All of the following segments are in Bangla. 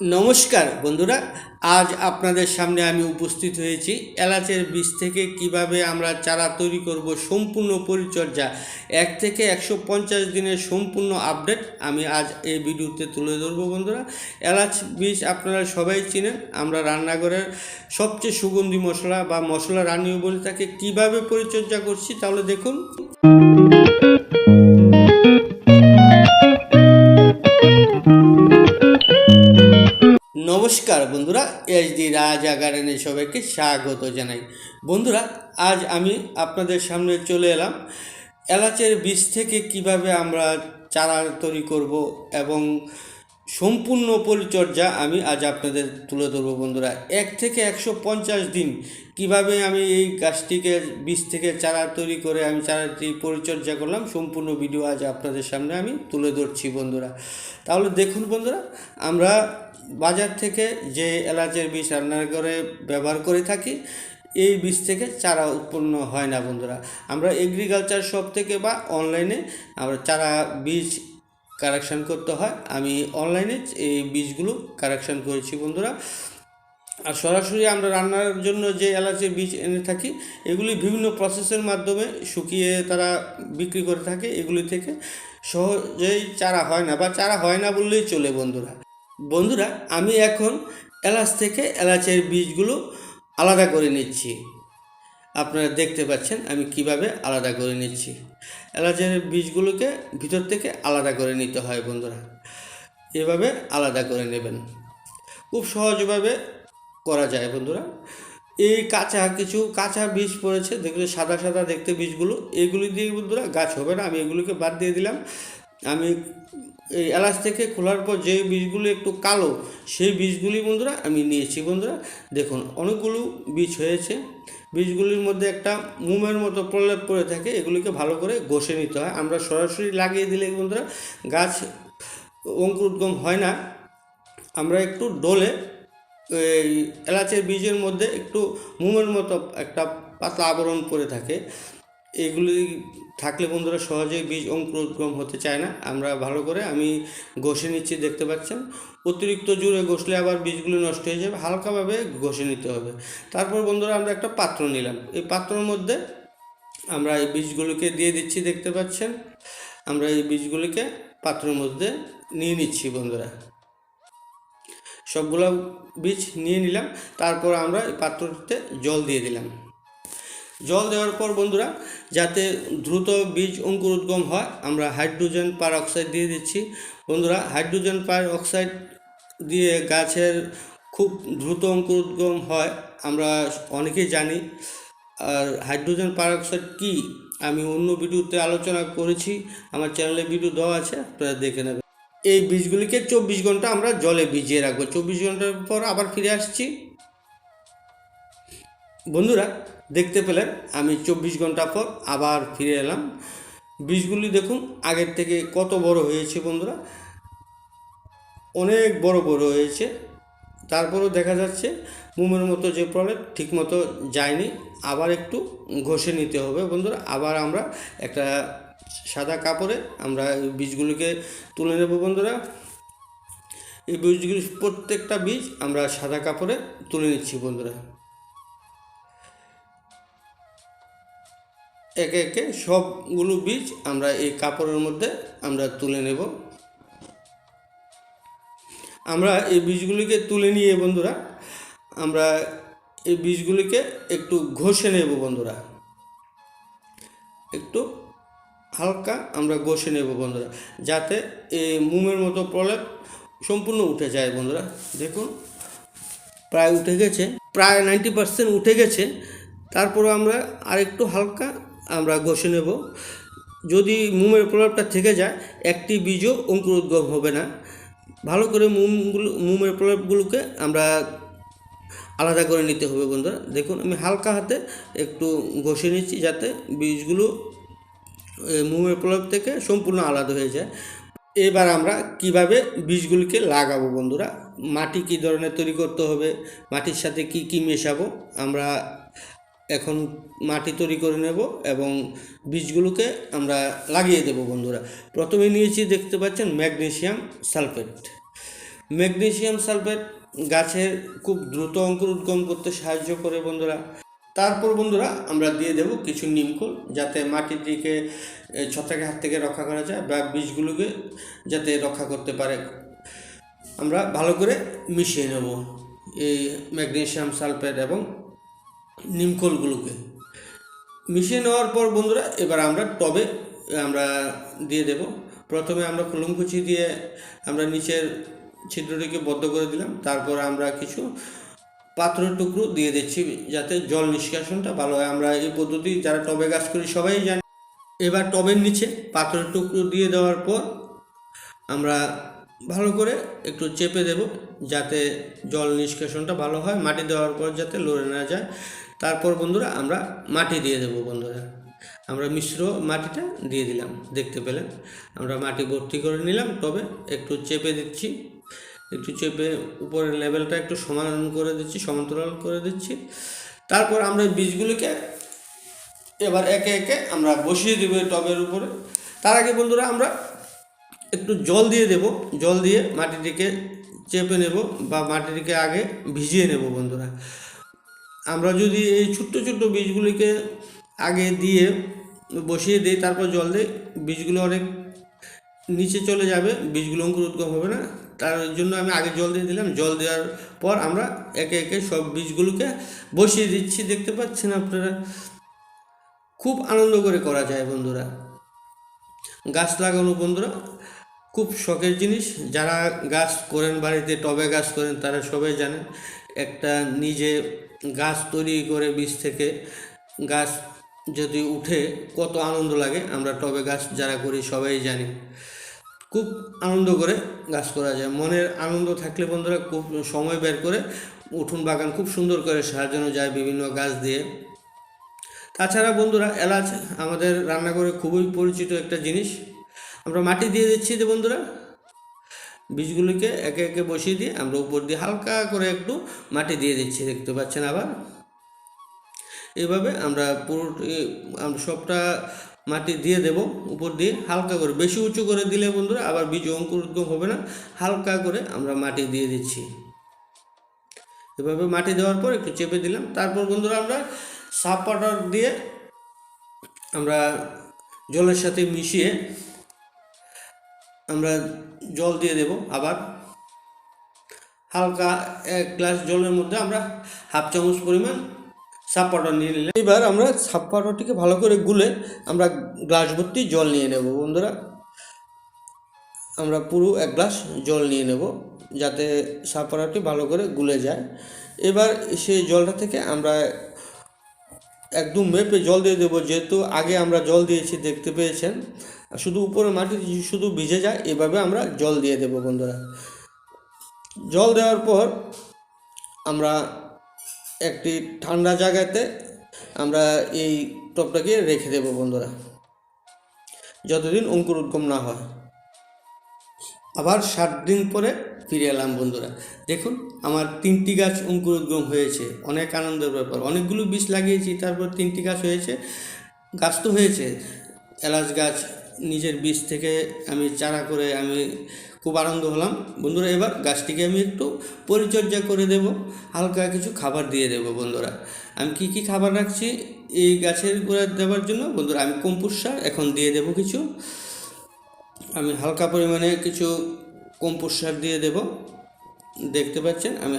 নমস্কার বন্ধুরা, আজ আপনাদের সামনে আমি উপস্থিত হয়েছি এলাচের বীজ থেকে কীভাবে আমরা চারা তৈরি করব, সম্পূর্ণ পরিচর্যা, এক থেকে একশো পঞ্চাশ দিনের সম্পূর্ণ আপডেট আমি আজ এই ভিডিওতে তুলে ধরবো বন্ধুরা। এলাচ বীজ আপনারা সবাই চিনেন, আমরা রান্নাঘরের সবচেয়ে সুগন্ধি মশলা বা মশলা রানীয় বলে তাকে কীভাবে পরিচর্যা করছি তাহলে দেখুন। নমস্কার বন্ধুরা, এস ডি রাজা গার্ডেনে সবাইকে স্বাগত জানাই। বন্ধুরা, আজ আমি আপনাদের সামনে চলে এলাম এলাচের বীজ থেকে কীভাবে আমরা চারা তৈরি করব এবং সম্পূর্ণ পরিচর্যা আমি আজ আপনাদের তুলে ধরবো বন্ধুরা। এক থেকে একশো পঞ্চাশ দিন কীভাবে আমি এই গাছটিকে, বীজ থেকে চারা তৈরি করে আমি চারাটি পরিচর্যা করলাম, সম্পূর্ণ ভিডিও আজ আপনাদের সামনে আমি তুলে ধরছি বন্ধুরা। তাহলে দেখুন বন্ধুরা, আমরা বাজার থেকে যে এলাচের বীজ রান্নার করে ব্যবহার করে থাকি, এই বীজ থেকে চারা উৎপন্ন হয় না বন্ধুরা। আমরা এগ্রিকালচার শপ থেকে বা অনলাইনে আমরা চারা বীজ কারেকশান করতে হয়। আমি অনলাইনে এই বীজগুলো কারেকশান করেছি বন্ধুরা। আর সরাসরি আমরা রান্নার জন্য যে এলাচের বীজ এনে থাকি, এগুলি বিভিন্ন প্রসেসের মাধ্যমে শুকিয়ে তারা বিক্রি করে থাকে। এগুলি থেকে সহজেই চারা হয় না বা চারা হয় না বললেই চলে বন্ধুরা। বন্ধুরা, আমি এখন এলাচ থেকে এলাচের বীজগুলো আলাদা করে নিচ্ছি। আপনারা দেখতে পাচ্ছেন আমি কীভাবে আলাদা করে নিচ্ছি। এলাচের বীজগুলোকে ভিতর থেকে আলাদা করে নিতে হয় বন্ধুরা। এভাবে আলাদা করে নেবেন। খুব সহজভাবে করা যায় বন্ধুরা। এই কাঁচা কিছু কাঁচা বীজ পড়েছে দেখলে সাদা সাদা দেখতে বীজগুলো। এগুলি দিয়ে বন্ধুরা গাছ হবে না, আমি এগুলিকে বাদ দিয়ে দিলাম। আমি এই এলাচ থেকে খোলার পর যে বীজগুলো একটু কালো, সেই বীজগুলি বন্ধুরা আমি নিয়েছি বন্ধুরা। দেখুন, অনেকগুলো বীজ হয়েছে। বীজগুলির মধ্যে একটা মোমের মতো প্রলেপ পড়ে থাকে, এগুলিকে ভালো করে ঘষে নিতে হয়। আমরা সরাসরি লাগিয়ে দিলে বন্ধুরা গাছ অঙ্কুরোদ্গম হয় না। আমরা একটু ডোলে এলাচের বীজের মধ্যে একটু মোমের মতো একটা পাতলা আবরণ পড়ে থাকে। এগুলি থাকলে বন্ধুরা সহজেই বীজ অঙ্কুরোদ্গম হতে চায় না। আমরা ভালো করে আমি ঘষে নিচ্ছি, দেখতে পাচ্ছেন। অতিরিক্ত জুড়ে ঘষলে আবার বীজগুলো নষ্ট হয়ে যাবে, হালকাভাবে ঘষে নিতে হবে। তারপর বন্ধুরা আমরা একটা পাত্র নিলাম। এই পাত্রর মধ্যে আমরা এই বীজগুলোকে দিয়ে দিচ্ছি, দেখতে পাচ্ছেন। আমরা এই বীজগুলিকে পাত্রের মধ্যে নিয়ে নিচ্ছি বন্ধুরা। সবগুলো বীজ নিয়ে নিলাম। তারপর আমরা এই পাত্রটিতে জল দিয়ে দিলাম। জল দেওয়ার পর বন্ধুরা, যাতে দ্রুত বীজ অঙ্কুরোদ্গম হয়, আমরা হাইড্রোজেন পার অক্সাইড দিয়ে দিচ্ছি। বন্ধুরা, হাইড্রোজেন পার অক্সাইড দিয়ে গাছের খুব দ্রুত অঙ্কুরোদ্গম হয়, আমরা অনেকেই জানি। আর হাইড্রোজেন পার অক্সাইড কী, আমি অন্য ভিডিওতে আলোচনা করেছি, আমার চ্যানেলে ভিডিও দেওয়া আছে, আপনারা দেখে নেবেন। এই বীজগুলিকে চব্বিশ ঘণ্টা আমরা জলে ভিজিয়ে রাখব। চব্বিশ ঘণ্টার পর আবার ফিরে আসছি। বন্ধুরা, দেখতে পেলেন, আমি চব্বিশ ঘণ্টা পর আবার ফিরে এলাম। বীজগুলি দেখুন, আগের থেকে কত বড় হয়েছে বন্ধুরা। অনেক বড় বড় হয়েছে। তারপরেও দেখা যাচ্ছে, মোমের মতো যে প্রলেপ ঠিকমতো যায়নি। আবার একটু ঘষে নিতে হবে বন্ধুরা। আবার আমরা একটা সাদা কাপড়ে আমরা বীজগুলিকে তুলে নেব বন্ধুরা। এই বীজগুলি, প্রত্যেকটা বীজ আমরা সাদা কাপড়ে তুলে নিচ্ছি বন্ধুরা। একে একে সবগুলো বীজ আমরা এই কাপড়ের মধ্যে আমরা তুলে নেব। আমরা এই বীজগুলিকে তুলে নিয়ে বন্ধুরা, আমরা এই বীজগুলিকে একটু ঘষে নেব বন্ধুরা। একটু হালকা আমরা ঘষে নেব বন্ধুরা, যাতে এই মোমের মতো প্রলেপ সম্পূর্ণ উঠে যায় বন্ধুরা। দেখুন, প্রায় উঠে গেছে, প্রায় নাইনটি পার্সেন্ট উঠে গেছে। তারপরে আমরা আরেকটু হালকা আমরা ঘষে নেব। যদি মোমের প্রলেপটা থেকে যায়, একটি বীজও অঙ্কুরোদ্গম হবে না। ভালো করে মোমগুলো মোমের প্রলেপগুলোকে আমরা আলাদা করে নিতে হবে বন্ধুরা। দেখুন, আমি হালকা হাতে একটু ঘষে নিচ্ছি যাতে বীজগুলো মোমের প্রলেপ থেকে সম্পূর্ণ আলাদা হয়ে যায়। এবার আমরা কীভাবে বীজগুলিকে লাগাবো বন্ধুরা? মাটি কী ধরনের তৈরি করতে হবে? মাটির সাথে কি কি মেশাবো? আমরা এখন মাটি তৈরি করে নেব এবং বীজগুলোকে আমরা লাগিয়ে দেব বন্ধুরা। প্রথমে নিয়েছি দেখতে পাচ্ছেন ম্যাগনেশিয়াম সালফেট। ম্যাগনেশিয়াম সালফেট গাছের খুব দ্রুত অঙ্কুরোদ্গম করতে সাহায্য করে বন্ধুরা। তারপর বন্ধুরা আমরা দিয়ে দেব কিছু নিমখোল যাতে মাটিটিকে এ, ছত্রাকের হাত থেকে রক্ষা করা যায় বা বীজগুলোকে যাতে রক্ষা করতে পারে। আমরা ভালো করে মিশিয়ে নেব এই ম্যাগনেসিয়াম সালফেট এবং নিমখোলগুলোকে মিশিয়ে নেওয়ার পর বন্ধুরা, এবার আমরা টবে, আমরা দিয়ে দেব। প্রথমে আমরা কুলুমকুচি দিয়ে আমরা নিচের ছিদ্রটিকে বদ্ধ করে দিলাম। তারপর আমরা কিছু পাথরের টুকরো দিয়ে দিচ্ছি যাতে জল নিষ্কাশনটা ভালো হয়। আমরা এই পদ্ধতি যারা টবে গাছ করি সবাই জানি। এবার টবের নিচে পাথরের টুকরো দিয়ে দেওয়ার পর আমরা ভালো করে একটু চেপে দেব যাতে জল নিষ্কাশনটা ভালো হয়। মাটি দেওয়ার পর যাতে লড়ে না যায়। তারপর বন্ধুরা আমরা মাটি দিয়ে দেব বন্ধুরা। আমরা মিশ্র মাটিটা দিয়ে দিলাম, দেখতে পেলেন? আমরা মাটি ভর্তি করে নিলাম, তবে একটু চেপে দিচ্ছি। একটু চেপে উপরের লেভেলটা একটু সমান করে দিচ্ছি, সমান্তরাল করে দিচ্ছি। তারপর আমরা বীজগুলিকে এবার একে একে আমরা বসিয়ে দেবো টবের উপরে। তার আগে বন্ধুরা আমরা একটু জল দিয়ে দেব। জল দিয়ে মাটিটিকে চেপে নেব বা মাটিটিকে আগে ভিজিয়ে নেব বন্ধুরা। আমরা যদি এই ছোট্ট ছোট্ট বীজগুলিকে আগে দিয়ে বসিয়ে দিই, তারপর জল দিই, বীজগুলো অনেক নিচে চলে যাবে, বীজগুলো অঙ্কুরোদ্গম হবে না। তার জন্য আমি আগে জল দিয়ে দিলাম। জল দেওয়ার পর আমরা একে একে সব বীজগুলোকে বসিয়ে দিচ্ছি। দেখতে পাচ্ছেন আপনারা? খুব আনন্দ করে করা যায় বন্ধুরা। গাছ লাগানো বন্ধুরা, খুব শখের জিনিস। যারা গাছ করেন বাড়িতে, টবে গাছ করেন, তারা সবাই জানেন, একটা নিজে গাছ তৈরি করে বীজ থেকে গাছ যদি উঠে, কত আনন্দ লাগে, আমরা টবে গাছ যারা করি সবাই জানি। খুব আনন্দ করে গাছ করা যায়। মনের আনন্দ থাকলে বন্ধুরা খুব সময় বের করে উঠুন বাগান খুব সুন্দর করে সাজানো যায় বিভিন্ন গাছ দিয়ে। তাছাড়া বন্ধুরা, এলাচ আমাদের রান্নাঘরে খুবই পরিচিত একটা জিনিস। আমরা মাটি দিয়ে দিচ্ছি যে বন্ধুরা বীজগুলিকে একে একে বসিয়ে দিয়ে আমরা উপর দিয়ে হালকা করে একটু মাটি দিয়ে দিচ্ছি, দেখতে পাচ্ছেন আবার? এভাবে আমরা পুরোটি, আমরা সবটা মাটি দিয়ে দেব উপর দিয়ে, হালকা করে, বেশি উঁচু করে দিলে বন্ধুরা আবার বীজ অঙ্কুরোদ্গম হবে না, হালকা করে আমরা মাটি দিয়ে দিচ্ছি। এভাবে মাটি দেওয়ার পর একটু চেপে দিলাম, তারপর বন্ধুরা আমরা সাপ পাউডার দিয়ে আমরা জলের সাথে মিশিয়ে আমরা জল দিয়ে দেব আবার। হালকা এক গ্লাস জলের মধ্যে আমরা হাফ চামচ পরিমাণ সাপ পাউডার নিয়ে নিলাম। এবার আমরা সাপ পাউডারটিকে ভালো করে গুলে আমরা গ্লাস ভর্তি জল নিয়ে নেব বন্ধুরা। আমরা পুরো এক গ্লাস জল নিয়ে নেব যাতে সাপ পাউডারটি ভালো করে গুলে যায়। এবার সেই জলটা থেকে আমরা একদম মেপে জল দিয়ে দেবো। যেহেতু আগে আমরা জল দিয়েছি, দেখতে পেয়েছেন। শুধু উপরে মাটি শুধু ভিজে যায়, এভাবে আমরা জল দিয়ে দেবো বন্ধুরা। জল দেওয়ার পর আমরা একটি ঠান্ডা জায়গাতে আমরা এই টপটাকে রেখে দেবো বন্ধুরা, যতদিন অঙ্কুর উদ্গম না হয়। আবার সাত দিন পরে ফিরে এলাম বন্ধুরা। দেখুন, আমার তিনটি গাছ অঙ্কুরোদ্গম হয়েছে। অনেক আনন্দের ব্যাপার। অনেকগুলো বীজ লাগিয়েছি, তারপর তিনটি গাছ হয়েছে। গাছ তো হয়েছে। এলাচ গাছ নিজের বীজ থেকে আমি চারা করে আমি খুব আনন্দ হলাম। বন্ধুরা, এবার গাছটিকে আমি একটু পরিচর্যা করে দেব, হালকা কিছু খাবার দিয়ে দেব বন্ধুরা। আমি কি কি খাবার রাখছি এই গাছের গোড়া দেওয়ার জন্য? বন্ধুরা, আমি কম্পোস্ট সার এখন দিয়ে দেব কিছু। আমি হালকা পরিমাণে কিছু কম্পোস্ট সার দিয়ে দেব। দেখতে পাচ্ছেন, আমি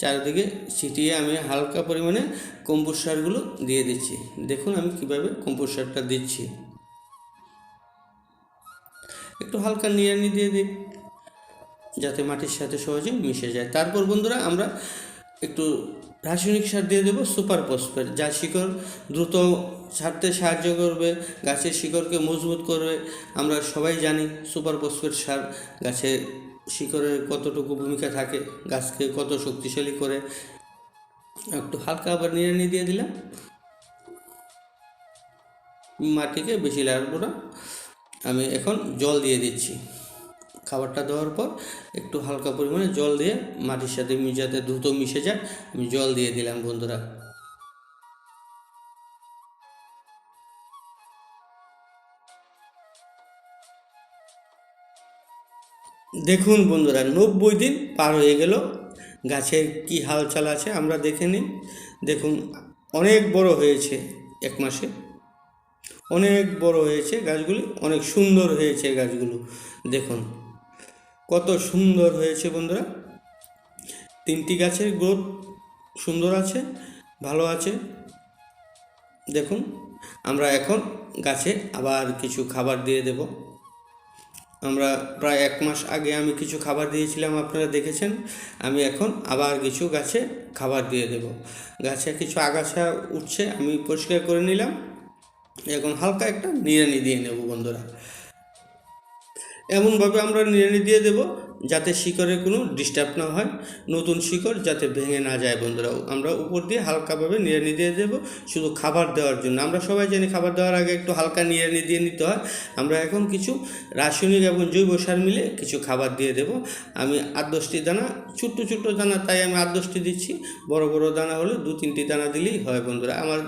চারিদিকে ছিটিয়ে আমি হালকা পরিমাণে কম্পোস্ট সারগুলো দিয়ে দিচ্ছি। দেখুন আমি কীভাবে কম্পোস্ট সারটা দিচ্ছি। একটু হালকা নিড়ানি দিয়ে দিই, যাতে মাটির সাথে সহজে মিশে যায়। তারপর বন্ধুরা, আমরা একটু রাসায়নিক সার দিয়ে দেবো সুপার ফসফেট, যা শিকড় দ্রুত ছাড়তে সাহায্য করবে, গাছের শিকড়কে মজবুত করবে। আমরা সবাই জানি সুপার ফসফেট সার গাছের শিকড়ের কতটুকু ভূমিকা থাকে, গাছকে কত শক্তিশালী করে। একটু হালকা আবার নিড়ানি দিয়ে দিলাম। মাটিকে বেশি লাগবো না। আমি এখন জল দিয়ে দিচ্ছি। খাবারটা দেওয়ার পর একটু হালকা পরিমাণে জল দিয়ে মাটির সাথে যাতে দ্রুত মিশে যায়, আমি জল দিয়ে দিলাম বন্ধুরা। দেখুন বন্ধুরা, নব্বই দিন পার হয়ে গেল। গাছের কি হালচাল আছে আমরা দেখে নিই। দেখুন, অনেক বড় হয়েছে এক মাসে। অনেক বড় হয়েছে গাছগুলি, অনেক সুন্দর হয়েছে গাছগুলো। দেখুন, কত সুন্দর হয়েছে বন্ধুরা। তিনটি গাছের গ্রোথ সুন্দর আছে, ভালো আছে। দেখুন, আমরা এখন গাছে আবার কিছু খাবার দিয়ে দেব। আমরা প্রায় এক মাস আগে আমি কিছু খাবার দিয়েছিলাম, আপনারা দেখেছেন। আমি এখন আবার কিছু গাছে খাবার দিয়ে দেব। গাছে কিছু আগাছা উঠছে, আমি পরিষ্কার করে নিলাম। এখন হালকা একটা নিড়ানি দিয়ে নেব বন্ধুরা। এমনভাবে আমরা নিড়ানি দিয়ে দেব। যাতে শিকড়ের কোনো ডিস্টার্ব না হয়। নতুন শিকড় যাতে ভেঙে না যায় বন্ধুরা। আমরা উপর দিয়ে হালকাভাবে নিড়ানি দিয়ে দেব। শুধু খাবার দেওয়ার জন্য। আমরা সবাই জানি খাবার দেওয়ার আগে একটু হালকা নিড়ানি দিয়ে নিতে হয়। আমরা এখন কিছু রাসায়নিক এবং জৈব সার মিলে কিছু খাবার দিয়ে দেব। আমি আট দশটি দানা, ছোট্ট ছোট্ট দানা তাই আমি আট দশটি দিচ্ছি। বড় বড় দানা হলে দু তিনটি দানা দিলেই হয় বন্ধুরা। আমার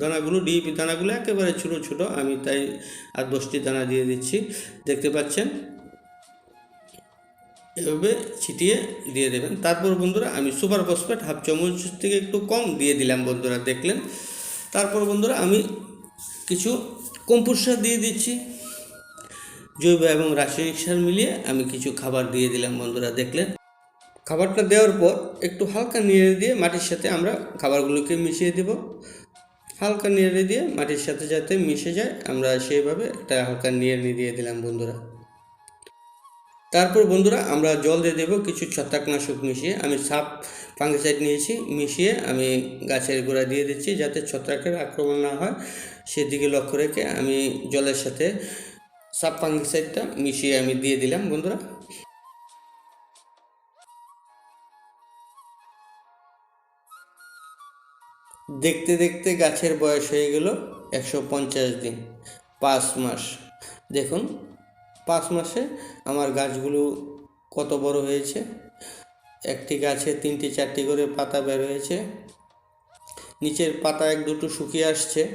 দানাগুলো, ডিএপি দানাগুলো একেবারে ছোটো ছোটো। আমি তাই আট দশটি দানা দিয়ে দিচ্ছি। দেখতে পাচ্ছেন? এভাবে ছিটিয়ে দিয়ে দেবেন। তারপর বন্ধুরা আমি সুপার ফসফেট হাফ চামচ থেকে একটু কম দিয়ে দিলাম বন্ধুরা, দেখলেন? তারপর বন্ধুরা আমি কিছু কম্পোস্ট সার দিয়ে দিচ্ছি। জৈব এবং রাসায়নিক সার মিলিয়ে আমি কিছু খাবার দিয়ে দিলাম বন্ধুরা, দেখলেন? খাবারটা দেওয়ার পর একটু হালকা নেড়ে দিয়ে মাটির সাথে আমরা খাবারগুলোকে মিশিয়ে দেব। হালকা নেড়ে দিয়ে মাটির সাথে যাতে মিশে যায়, আমরা সেইভাবে একটা হালকা নেড়ে দিয়ে দিলাম বন্ধুরা। তারপর বন্ধুরা আমরা জল দিয়ে দেবো কিছু ছত্রাকনাশক মিশিয়ে। আমি সাপ ফাঙ্গিসাইড নিয়েছি, মিশিয়ে আমি গাছের গোড়া দিয়ে দিচ্ছি যাতে ছত্রাকের আক্রমণ না হয়। সেদিকে লক্ষ্য রেখে আমি জলের সাথে সাপ ফাঙ্গিসাইডটা মিশিয়ে আমি দিয়ে দিলাম বন্ধুরা। দেখতে দেখতে গাছের বয়স হয়ে গেল একশো পঞ্চাশ দিন, পাঁচ মাস। দেখুন পাঁচ মাসে আমার গাছগুলো কত বড় হয়েছে? একটি গাছে তিনটি চারটি করে পাতা বের হয়েছে। নিচের পাতা এক দুটো শুকিয়ে আসছে।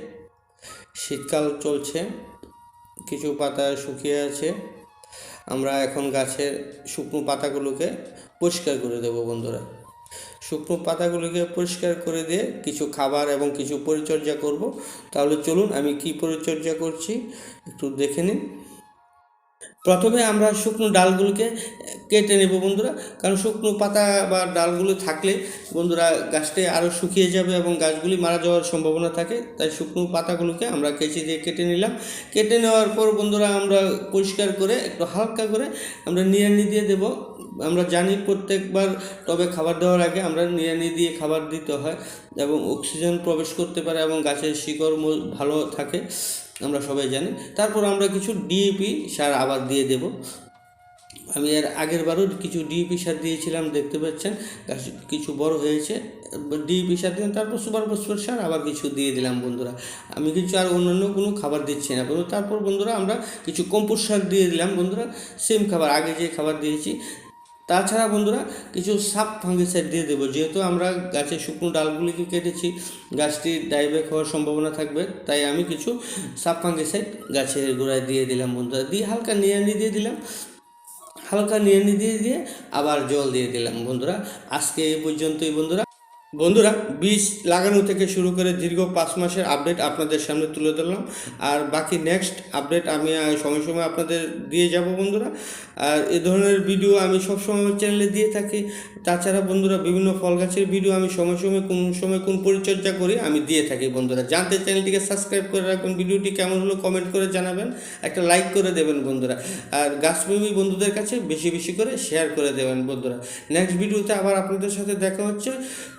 শীতকাল চলছে, কিছু পাতা শুকিয়ে আছে। আমরা এখন গাছের শুকনো পাতাগুলোকে পরিষ্কার করে দেবো বন্ধুরা। শুকনো পাতাগুলোকে পরিষ্কার করে দিয়ে কিছু খাবার এবং কিছু পরিচর্যা করব। তাহলে চলুন আমি কি পরিচর্যা করছি, একটু দেখে নিন। প্রথমে আমরা শুকনো ডালগুলোকে কেটে নেব বন্ধুরা। কারণ শুকনো পাতা বা ডালগুলো থাকলে বন্ধুরা গাছটি আরও শুকিয়ে যাবে এবং গাছগুলি মারা যাওয়ার সম্ভাবনা থাকে। তাই শুকনো পাতাগুলোকে আমরা কেঁচি দিয়ে কেটে নিলাম। কেটে নেওয়ার পর বন্ধুরা আমরা পরিষ্কার করে একটু হালকা করে আমরা নিড়ানি দিয়ে দেব। আমরা জানি প্রত্যেকবার টবে খাবার দেওয়ার আগে আমরা নিড়ানি দিয়ে খাবার দিতে হয় এবং অক্সিজেন প্রবেশ করতে পারে এবং গাছের শিকড় ভালো থাকে। আমরা সবাই জানি। তারপর আমরা কিছু ডিএপি সার আবার দিয়ে দেব। আমি এর আগের বারও কিছু ডিএপি সার দিয়েছিলাম, দেখতে পাচ্ছেন। গাছ কিছু বড় হয়েছে। ডিএপি সার দিলাম, তারপর সুপার ফসফেট সার আবার কিছু দিয়ে দিলাম বন্ধুরা। আমি কিছু আর অন্যান্য কোনো খাবার দিচ্ছি না। তারপর বন্ধুরা আমরা কিছু কম্পোস্ট সার দিয়ে দিলাম বন্ধুরা। সেম খাবার, আগে যে খাবার দিয়েছি তাছাড়া বন্ধুরা, কিছু সাপ ফাঙ্গিসাইড দিয়ে দেবো। যেহেতু আমরা গাছের শুকনো ডালগুলিকে কেটেছি, গাছটি ডাইব্যাক হওয়ার সম্ভাবনা থাকবে, তাই আমি কিছু সাপ ফাঙ্গিসাইড গাছের গোড়ায় দিয়ে দিলাম বন্ধুরা। দিয়ে হালকা নিড়ানি দিয়ে দিলাম। হালকা নিড়ানি দিয়ে দিয়ে আবার জল দিয়ে দিলাম বন্ধুরা। আজকে এই পর্যন্তই বন্ধুরা। বন্ধুরা, বীজ লাগানো থেকে শুরু করে দীর্ঘ পাঁচ মাসের আপডেট আপনাদের সামনে তুলে ধরলাম। আর বাকি নেক্সট আপডেট আমি সময় সময় আপনাদের দিয়ে যাব বন্ধুরা। আর এ ধরনের ভিডিও আমি সবসময় আমার চ্যানেলে দিয়ে থাকি। তাছাড়া বন্ধুরা, বিভিন্ন ফল গাছের ভিডিও আমি সময় সময় কোন সময় কোন পরিচর্যা করি, আমি দিয়ে থাকি বন্ধুরা। জানতে চ্যানেলটিকে সাবস্ক্রাইব করে রাখবেন ভিডিওটি কেমন হলো কমেন্ট করে জানাবেন। একটা লাইক করে দেবেন বন্ধুরা। আর গাছপ্রেমী বন্ধুদের কাছে বেশি বেশি করে শেয়ার করে দেবেন বন্ধুরা। নেক্সট ভিডিওতে আবার আপনাদের সাথে দেখা হচ্ছে।